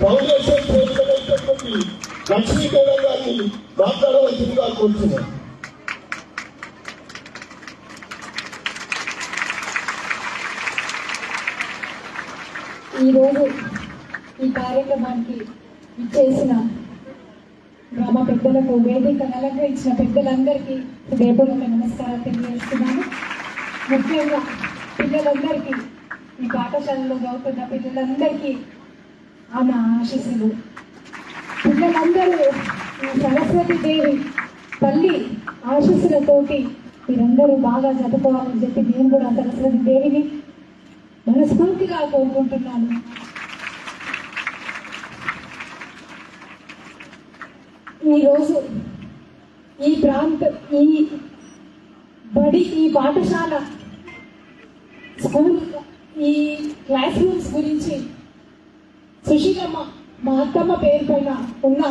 Foundation చేస్తున్నటువంటి లక్ష్మీకరణ గారిని మాట్లాడవలసిందిగా కోరుతున్నాను ఈరోజు ఈ కార్యక్రమానికి ఇచ్చేసిన గ్రామ పెద్దలకు వేదిక అలంకరించిన పెద్దలందరికీ హృదయపూర్వక నమస్కారాలు తెలియజేస్తున్నాను. ముఖ్యంగా పిల్లలందరికీ ఈ పాఠశాలలో చదువుతున్న పిల్లలందరికీ ఆమె ఆశీస్సులు. పిల్లలందరూ ఈ సరస్వతి దేవి తల్లి ఆశీస్సులతోటి మీరందరూ బాగా చదువుకోవాలని చెప్పి నేను కూడా సరస్వతి దేవిని మనస్ఫూర్తిగా కోరుకుంటున్నాను. ఈరోజు ఈ ప్రాంత ఈ బడి ఈ పాఠశాల స్కూల్ ఈ క్లాస్ రూమ్స్ గురించి సుశీలమ్మ మా అత్తమ్మ పేరు పైన ఉన్న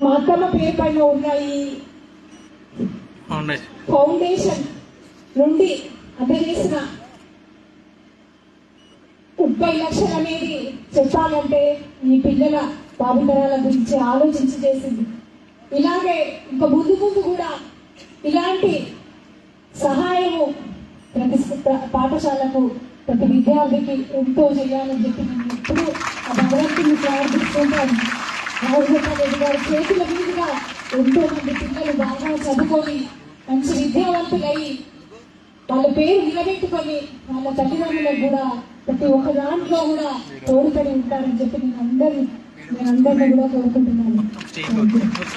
మా అత్తమ్మ పేరు పైన ఉన్న ఈ ఫౌండేషన్. నుండి అందజేసిన ముప్పై లక్షలు అనేది చెప్పాలంటే ఈ పిల్లల భావితరాల గురించి ఆలోచించి చేసింది. ఇలాగే ఇంకా ముందు ముందు కూడా ఇలాంటి సహాయము ప్రతి పాఠశాలకు ప్రతి విద్యార్థికి ఎంతో చేయాలని చెప్పి నేను ఎప్పుడూ ఆ భగవంతుని ప్రార్థిస్తుంటాను. రాజగోపాల్ రెడ్డి గారి చేతుల మీదుగా ఎంతో మంది పిల్లలు బాగా చదువుకొని మంచి విద్యావంతులై వాళ్ళ పేరు నిలబెట్టుకొని వాళ్ళ తల్లిదండ్రులకు కూడా ప్రతి ఒక్క దాంట్లో కూడా తోడుపడి ఉంటారని చెప్పి నేను అందరినీ నేను అందరినీ కూడా కోరుకుంటున్నాను.